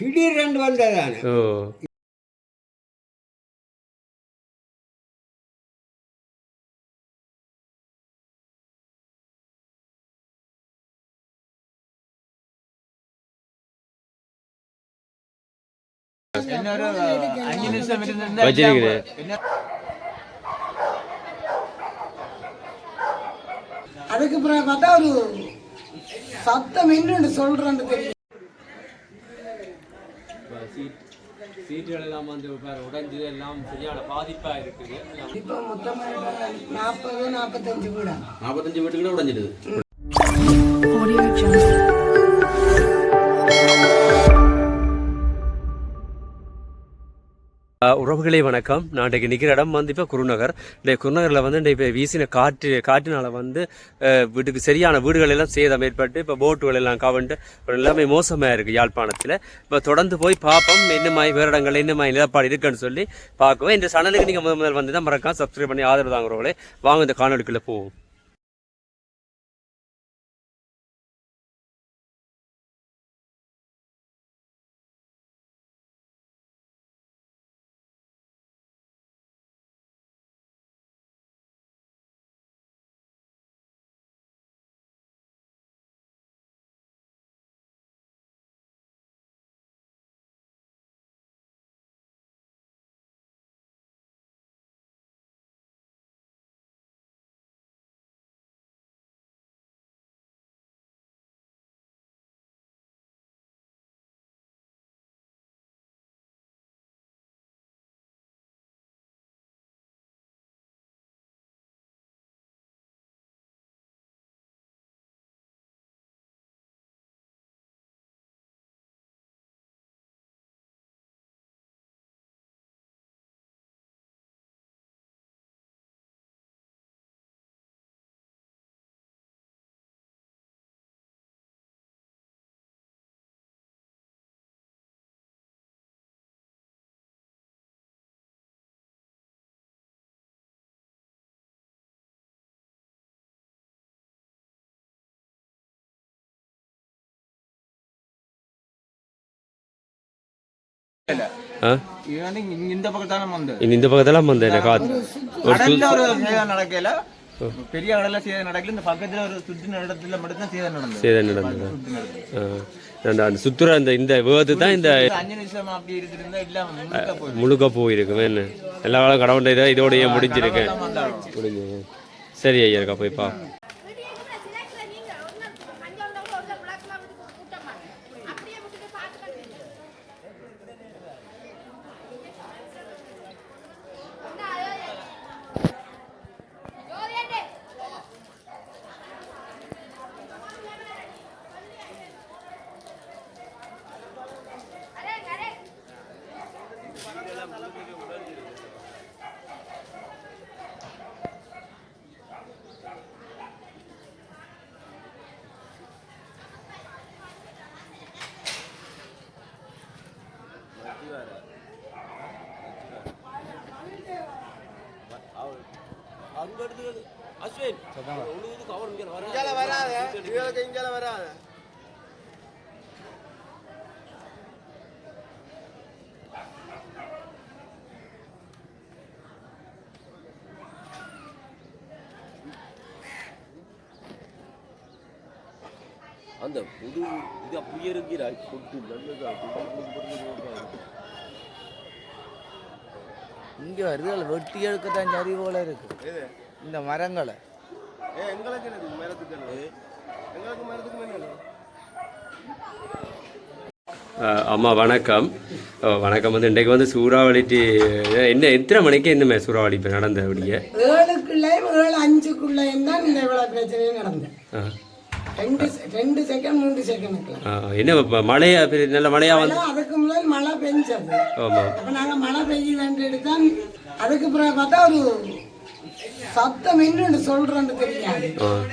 திடீரென்று வந்ததானே. ஓ. என்ன? அதுக்கு பிறகு பார்த்தா ஒரு சத்தம் என்னன்னு சொல்றேன்னு தெரியும். சீட்டுகள் எல்லாம் வந்து உடைஞ்சு எல்லாம் சரியான பாதிப்பா இருக்குது. இப்போ மொத்தமாக நாற்பது நாற்பத்தஞ்சு வீடா? நாற்பத்தஞ்சு வீட்டு கூட உடஞ்சிடுது. உறவுகளே வணக்கம். நான் இன்றைக்கு நிற்கிற இடம் வந்து இப்போ குருநகர். இந்த குருநகரில் வந்து இந்த இப்போ வீசின காற்று காற்றினால் வந்து வீட்டுக்கு சரியான வீடுகள் எல்லாம் சேதம் ஏற்பட்டு இப்போ போட்டுகள் எல்லாம் கவண்டு எல்லாமே மோசமாக இருக்குது யாழ்ப்பாணத்தில். இப்போ தொடர்ந்து போய் பார்ப்போம் என்ன மாதிரி வேறு இடங்கள் என்ன மாதிரி நிலப்பாடு இருக்குன்னு சொல்லி பார்க்குவோம். இந்த சேனலுக்கு நீங்கள் முதல் முதல் வந்து தான் மறக்காம சப்ஸ்கிரைப் பண்ணி ஆதரவு தாங்குறவங்களே வாங்க இந்த காணொலிக்குள்ளே போவோம். இந்த பக்கத்தெல்லாம் வந்து என்ன காற்று ஒரு சு கடல்ல ஒரு சேதம் நடக்கல பெரிய கடல்ல சேதம் நடக்கல இந்த பக்கத்துல ஒரு சுற்றின இடத்துல மட்டும்தான் சேதம் நடந்தது சேதம் நடந்தது. அந்த சுற்றுற அந்த இந்த வேது தான் இந்த அஞ்சு நிமிஷம் அப்படி இருந்திருந்தா இல்லாம முழுக்க போய் முழுக்க போயிருக்கும் என்ன எல்லா காலம் கடவுண்ட இதை இதோடய முடிஞ்சிருக்கு முடிஞ்சு சரி ஐயா இருக்கா போய் அந்த புது இது அப்படியே இருக்கிறாய் கொட்டு நல்லதா இங்க வருது வெட்டி எடுக்கத்தான் சரி போல இருக்கு. இந்த மரங்களை. அஹ் அம்மா வணக்கம். வணக்கம் வந்து இன்றைக்கு வந்து சூறாவளிட்டு என்ன எத்தனை மணிக்கு என்னமே சூறாவளி இப்போ நடந்த அப்படியே ஏழுக்குள்ளேயும் ஏழு அஞ்சுக்குள்ளேயும் தான் இந்த இவ்வளவு பிரச்சனையும் நடந்தது. அஹ் ரெண்டு செகண்ட் மூன்று அஹ் என்ன மழையா நல்ல மழையா வந்து அதுக்கு முதல் மழை பெஞ்சது. ஆமாம் அப்ப நாங்க மழை பெய்யலன்னு எடுத்தான் அதுக்கு பிறகு பார்த்தா ஒரு சத்தம் என்னன்னு சொல்றேன்னு தெரியாது.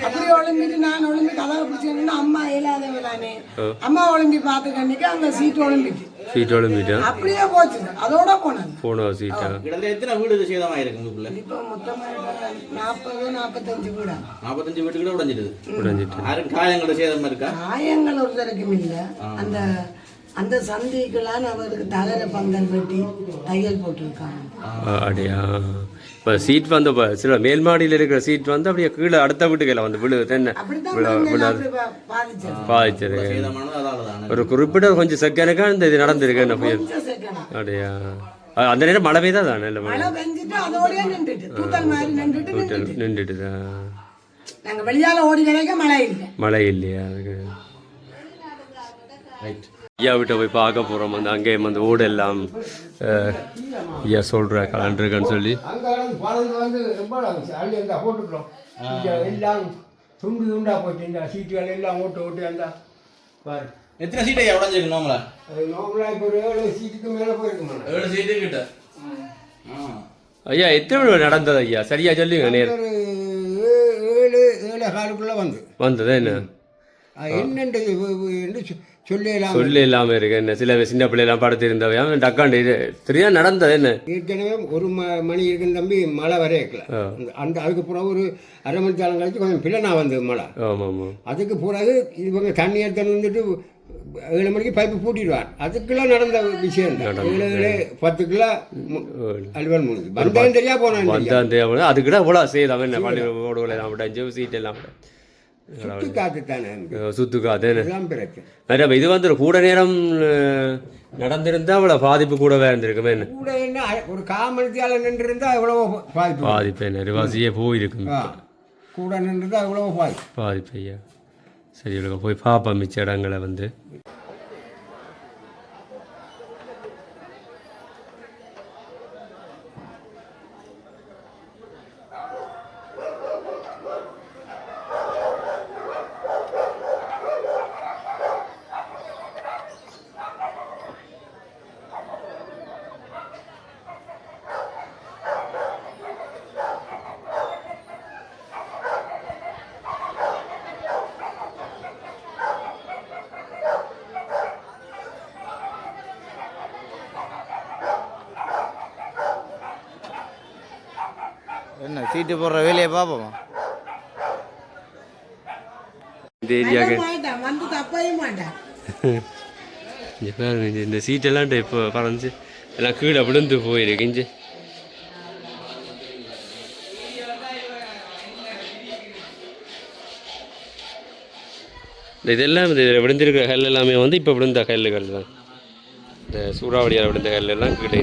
அப்படி ஒளிம்பிட்டு நான் ஒளிம்பி கதவை பிடிச்சேன்னா அம்மா இயலாதவ தானே அம்மா ஒளிம்பி பார்த்து கண்ணிக்கு அங்க சீட் ஒளிம்பிட்டு சீட் ஒழும்பிட்டா அப்படியே போச்சு அதோட போனது போனோம் சீட்டா. கிட்டத்தட்ட எத்தனை வீடு சேதமாயிருக்கு உங்களுக்குள்ள இப்போ மொத்தமா நாற்பது நாற்பத்தஞ்சு வீடா. நாற்பத்தஞ்சு வீட்டு கூட உடஞ்சிடுது உடைஞ்சிட்டு. யாரும் காயங்களோட சேதமா இருக்கா? காயங்கள் ஒருத்தருக்கும் இல்லை. அந்த அந்த சந்திக்கெல்லாம் அவருக்கு தகர பந்தல் வெட்டி தையல் போட்டிருக்காங்க. ஆ, அப்படியா? இப்போ சீட் வந்து இப்போ சில மேல் மாடியில் இருக்கிற சீட் வந்து அப்படியே கீழே அடுத்த வீட்டுக்கையில் வந்து என்ன விழா பா- பாதிச்சது. தானே ஒரு குறிப்பிட்ட கொஞ்சம் செகண்டுக்கா இந்த இது நடந்திருக்கு என்ன புயல். அப்படியா? அந்த நேரம் மழை பெய்தா தானே இல்லை மழை. நின்றுட்டு தூத்தல் மாதிரி நின்றுட்டு நின்றுட்டு. நின்றுட்டுதா நாங்க வெளியால ஓடி மழை இல்லை. மழை இல்லையா? அதுக்கு. ஐயா விட்ட போய் பார்க்க போகிறோம் வந்து அங்கேயும் வந்து ஓடு எல்லாம் ஐயா சொல்கிற கலண்டுருக்குன்னு சொல்லி எல்லாம் துண்டு துண்டா போச்சு இந்த சீட்டுகள் எல்லாம் ஓட்டு ஓட்டு அந்த பாரு எத்தனை சீட்டை உடஞ்சிருக்கு நோம்பல நார்மலாக இப்போ ஒரு ஏழு சீட்டுக்கு மேலே போயிருக்குமா ஏழு சீட்டு கிட்ட ஐயா எத்தனை மணி நடந்தது ஐயா சரியா சொல்லுங்க நேர் ஒரு ஏ- ஏழு ஏழு காலுக்குள்ளே வந்து வந்தது என்ன அது என்னென்று என்று சொ- சொல்லலாம் சொல்லி இல்லாமல் இருக்கு என்ன சில சின்ன பிள்ளைலாம் படுத்திருந்தவையா டக்காண்டு இது சரியா நடந்தது என்ன? ஏற்கனவே ஒரு ம மணி இருக்குன்னு தம்பி மழை வரையக்கல ஆ. அந்த அதுக்கு பிறகு ஒரு அரை மணி காலம் கழிச்சு கொஞ்சம் பிள்ளனா வந்தது மழை. ஆமாம் அதுக்கு பிறகு இவங்க தண்ணி எடுத்து வந்துட்டு ஏழு மணிக்கு பைப்பு பூட்டிடுவார் அதுக்கெல்லாம் நடந்த விஷயம். ஏழு ஏழு பத்துக்குள்ள அலுவல் முடிஞ்சு வந்தேன் தெரியா போனேன் வந்தா தேவை அதுக்கிட்ட இவ்வளோ செய்தாம என்ன பள்ளி ஓடுகளை எல்லாம் விட்டாச்சு சீட் எல்லாம் சுத்தி காத்து தானே இது வந்து கூட நேரம் நடந்திருந்தா அவ்வளோ பாதிப்பு கூடவே இருந்திருக்குமே என்ன? கூட என்ன ஒரு காமணித்தியால நின்று இருந்தா எவ்வளவோ பாதிப்பு பாதிப்பு என்ன? ரிவாசியே போயிருக்கும். கூட நின்று எவ்வளவோ பாதிப்பு. பாதிப்பு ஐயா. சரி இவ்வளோ போய் பார்ப்போம் மிச்ச இடங்களை வந்து சீட்டு போடுற வேலையை பார்ப்போமா. இந்த ஏரியாவுக்கு. பாருங்க இந்த சீட்டெல்லாம் இப்போ பறந்து எல்லாம் கீழே விழுந்து போயிருக்கு இஞ்சி இந்த இதெல்லாம் இந்த விழுந்திருக்கிற கல் எல்லாமே வந்து இப்போ விழுந்த கல்லுகள் தான். இந்த சூறாவளியால் விழுந்த கல் எல்லாம் கீழே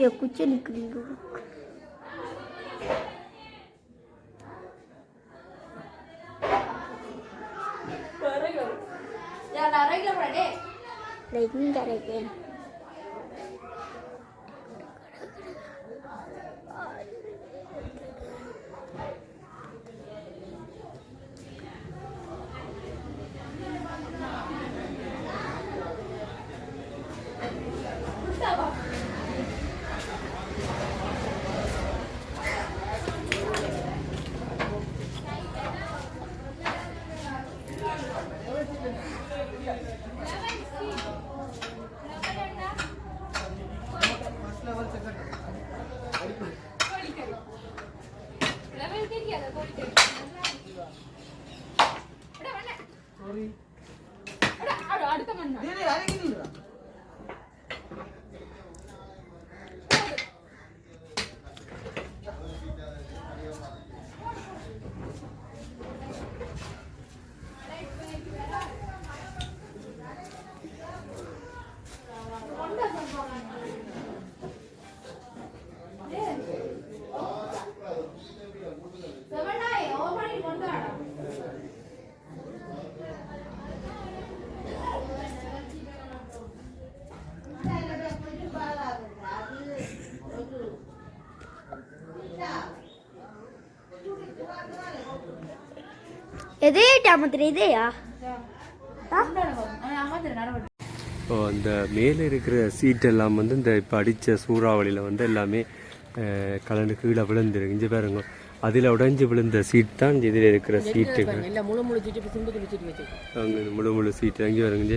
या कुछ निकली Like, like, like, like. So அந்த மேலே இருக்கிற சீட் எல்லாம் வந்து இந்த இப்போ அடித்த சூறாவளியில் வந்து எல்லாமே கலந்து கீழே விழுந்துருக்கு. இங்கே பாருங்க. அதில் உடைஞ்சு விழுந்த சீட் தான் இதில் இருக்கிற சீட்டுகள் இல்ல முழு முழு சீட்டு இப்ப அங்கே முழு முழு சீட்டு அங்கே வருங்க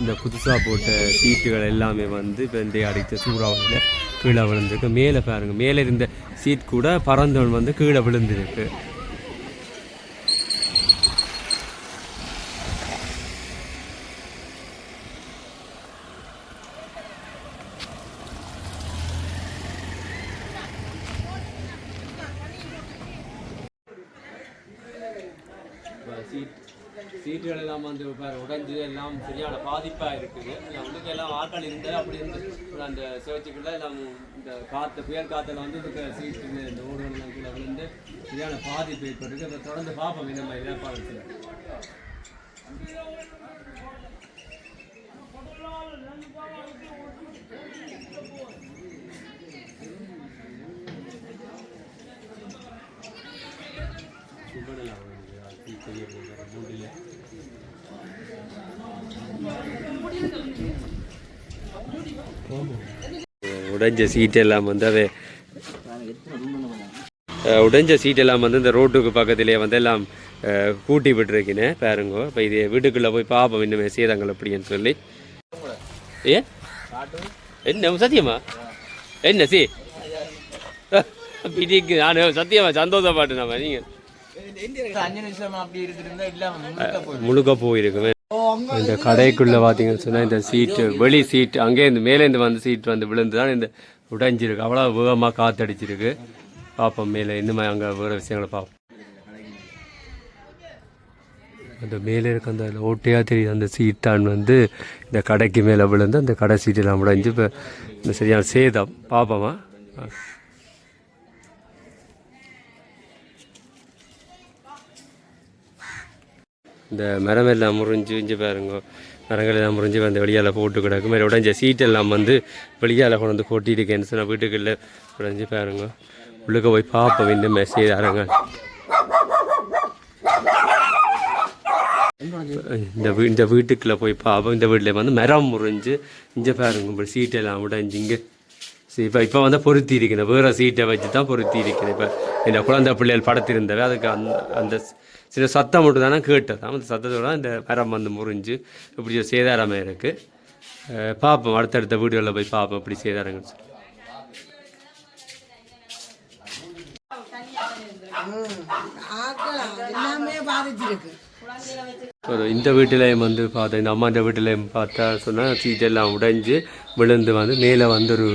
இந்த புதுசாக போட்ட சீட்டுகள் எல்லாமே வந்து இப்போ இந்த அடித்த சூறாவளியில் கீழே விழுந்திருக்கு. மேலே பாருங்க மேலே இருந்த சீட் கூட பறந்தவன் வந்து கீழே விழுந்திருக்கு சீட் சீட்டுகள் எல்லாம் வந்து உடைஞ்சு எல்லாம் சரியான பாதிப்பாக இருக்குது. உள்ளுக்கு எல்லாம் ஆட்கள் இருந்து அப்படி இருந்து அந்த சிவச்சுக்குள்ள எல்லாம் இந்த காற்று புயல் காற்றுல வந்து இருக்க சீட்டு இந்த ஓடுகள் கீழே விழுந்து சரியான பாதிப்பு ஏற்பட்டிருக்கு. அதை தொடர்ந்து பார்ப்போம் இந்த மாதிரி ஏற்பாடு சுபடலாம் உடைஞ்ச சீட் எல்லாம் வந்து அவை உடைஞ்ச சீட் எல்லாம் வந்து இந்த ரோட்டுக்கு பக்கத்திலே வந்து எல்லாம் கூட்டி விட்டுருக்கினேன் பாருங்க. இப்போ இது வீட்டுக்குள்ளே போய் பார்ப்போம் இன்னுமே சேதங்கள் அப்படின்னு சொல்லி. ஏ? என்ன சத்தியமா? என்ன சி? பிடிக்கு. நான் சத்தியமா சந்தோஷப்பாட்டு நம்ம நீங்கள் முழுக்க போய் முழுக்க போயிருக்குமே. இந்த கடைக்குள்ள பார்த்தீங்கன்னு சொன்னா இந்த சீட்டு வெளி சீட் அங்கேருந்து மேலேருந்து வந்த சீட் வந்து விழுந்து தான் இந்த உடைஞ்சிருக்கு. அவ்வளோ வேகமாக காத்தடிச்சிருக்கு. பார்ப்போம் மேலே இன்னுமே அங்கே வேறு விஷயங்களை பார்ப்போம் அந்த மேலே இருக்க அந்த ஓட்டையாக தெரியுது. அந்த சீட்டான் வந்து இந்த கடைக்கு மேலே விழுந்து அந்த கடை சீட்டெல்லாம் உடைஞ்சு இப்போ இந்த சரியான சேதம். பார்ப்போமா இந்த மரம் எல்லாம் முறிஞ்சு இஞ்சி பாருங்க. மரங்கள் எல்லாம் முறிஞ்சு வந்து வெளியால் போட்டு கிடக்கு மாதிரி உடஞ்ச சீட் எல்லாம் வந்து வெளியால் கொண்டு வந்து கொட்டியிருக்கேன்னு சொன்னால் வீட்டுக்குள்ளே உடஞ்சி பாருங்க. உள்ளுக்க போய் பார்ப்போம் இன்னும் மெசேஜ் அரங்க இந்த வீ இந்த வீட்டுக்குள்ளே போய் பார்ப்போம். இந்த வீட்டில் வந்து மரம் முறிஞ்சு இங்கே பாருங்க. இப்படி சீட்டெல்லாம் உடைஞ்சு இங்கே. சரி இப்போ இப்போ வந்து பொருத்தி இருக்கணும் வேறு சீட்டை வச்சு தான் பொருத்தி இருக்கணும் இப்போ இந்த குழந்தை பிள்ளைகள் படத்திருந்தவை அதுக்கு அந்த அந்த சில சத்தம் மட்டும் தானே கேட்டது. அந்த சத்தத்தோட இந்த மரம் வந்து முறிஞ்சு இப்படி சேதாரம் சேதாரமாக இருக்குது பார்ப்போம் அடுத்தடுத்த வீடுகளில் போய் பார்ப்போம் இப்படி சேதாரங்கன்னு சொல்லி. ஒரு இந்த வீட்டிலையும் வந்து பார்த்தா இந்த அம்மாண்ட வீட்டிலையும் பார்த்தா சொன்னால் சீட்டெல்லாம் உடைஞ்சு விழுந்து வந்து மேலே வந்து ஒரு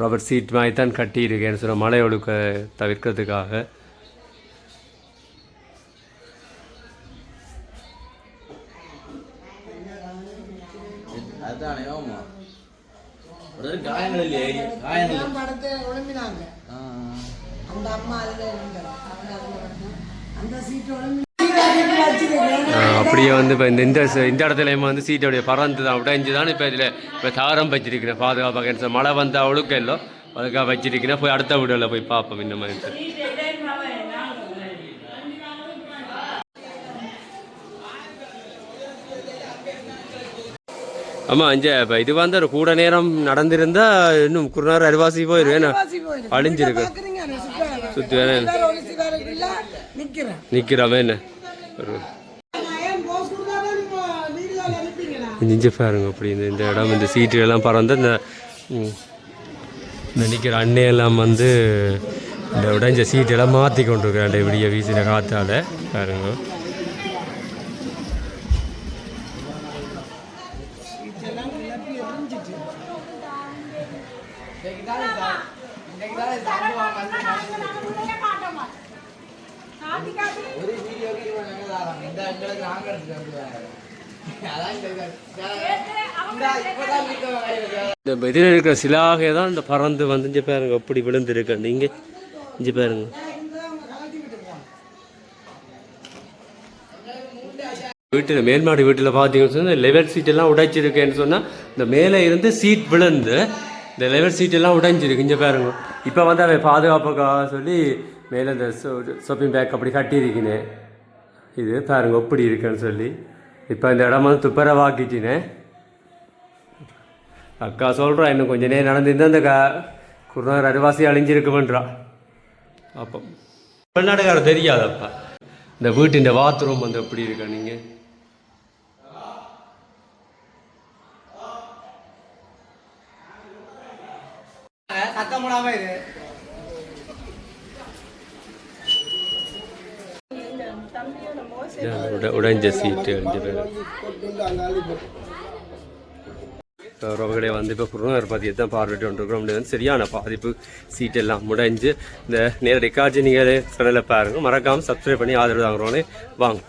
ரப்பர் சீட் மாதிரி தான் கட்டியிருக்கேன்னு சொன்ன மழை ஒழுக்க தவிர்க்கிறதுக்காக காயங்கள் இல்லையே காயங்கள். படத்தை ஒழும்பினாங்க அந்த அம்மா அதுல. அந்த சீட்டு ஒழும்பி அப்படியே வந்து இப்போ இந்த இந்த இந்த இடத்துலையும் வந்து சீட்டோடைய பறந்து தான் உடைஞ்சு தான் இப்போ இதில் இப்போ தாரம் வச்சிருக்கிறேன் பாதுகாப்பாக மழை வந்தால் அவளுக்கு இல்லை அதுக்காக வச்சிருக்கிறேன் போய் அடுத்த வீடுகளில் போய் பார்ப்போம் இந்த மாதிரி. ஆமாம் அஞ்சு இப்போ இது வந்து ஒரு கூட நேரம் நடந்திருந்தா இன்னும் குருநார் அரிவாசி போயிடும் ஏன்னா அழிஞ்சிருக்கு சுற்றி நிக்கிறேன். நிற்கிறவன் என்ன? நெஞ்சு பாருங்க அப்படி இந்த இந்த இடம் இந்த சீட்டு எல்லாம் பறந்து இந்த இந்த நிற்கிற அண்ணையெல்லாம் வந்து இந்த உடைஞ்ச சீட்டெல்லாம் மாற்றி கொண்டு இருக்கிறான் விடிய வீசின காத்தால. பாருங்க. இந்த எங்களுக்கு நாங்க எடுத்துட்டு இந்த இதில் இருக்கிற சிலாகை தான் இந்த பறந்து வந்து இங்கே பாருங்க அப்படி விழுந்திருக்கு நீங்கள் இங்கே பாருங்க வீட்டில் மேல்மாடி வீட்டில் பார்த்தீங்கன்னு சொன்னால் லெவல் சீட்டெல்லாம் உடைச்சிருக்கேன்னு சொன்னால் இந்த மேலே இருந்து சீட் விழுந்து இந்த லெவல் சீட்டெல்லாம் உடைஞ்சிருக்கு. இங்கே பாருங்க. இப்போ வந்து அவன் பாதுகாப்புக்காக சொல்லி மேலே இந்த ஷாப்பிங் பேக் அப்படி கட்டியிருக்கினேன் இது பாருங்க எப்படி இருக்குன்னு சொல்லி. இப்போ இந்த இடம் வந்து துப்பரவாக்கிட்டினேன் அக்கா சொல்கிறா இன்னும் கொஞ்ச நேரம் நடந்திருந்தா அந்த கா குருநகர் அருவாசி அழிஞ்சிருக்குமன்றா. அப்போ வெளிநாடுகாரர் தெரியாதப்பா. இந்த வீட்டு இந்த பாத்ரூம் வந்து எப்படி இருக்கா நீங்கள் போடாம இரு. உடைஞ்ச சீட்டு அஞ்சு பேர். உறவுகளே வந்து இப்போ குருநாதர் பதியை தான் பார்வையிட்டு வந்துருக்கிறோம் வந்து சரியான பாதிப்பு சீட் எல்லாம் முடிஞ்சு இந்த நேரடி காட்சி நீங்கள் சேனலை பாருங்கள் மறக்காமல் சப்ஸ்கிரைப் பண்ணி ஆதரவு தாங்குறோன்னே வாங்க.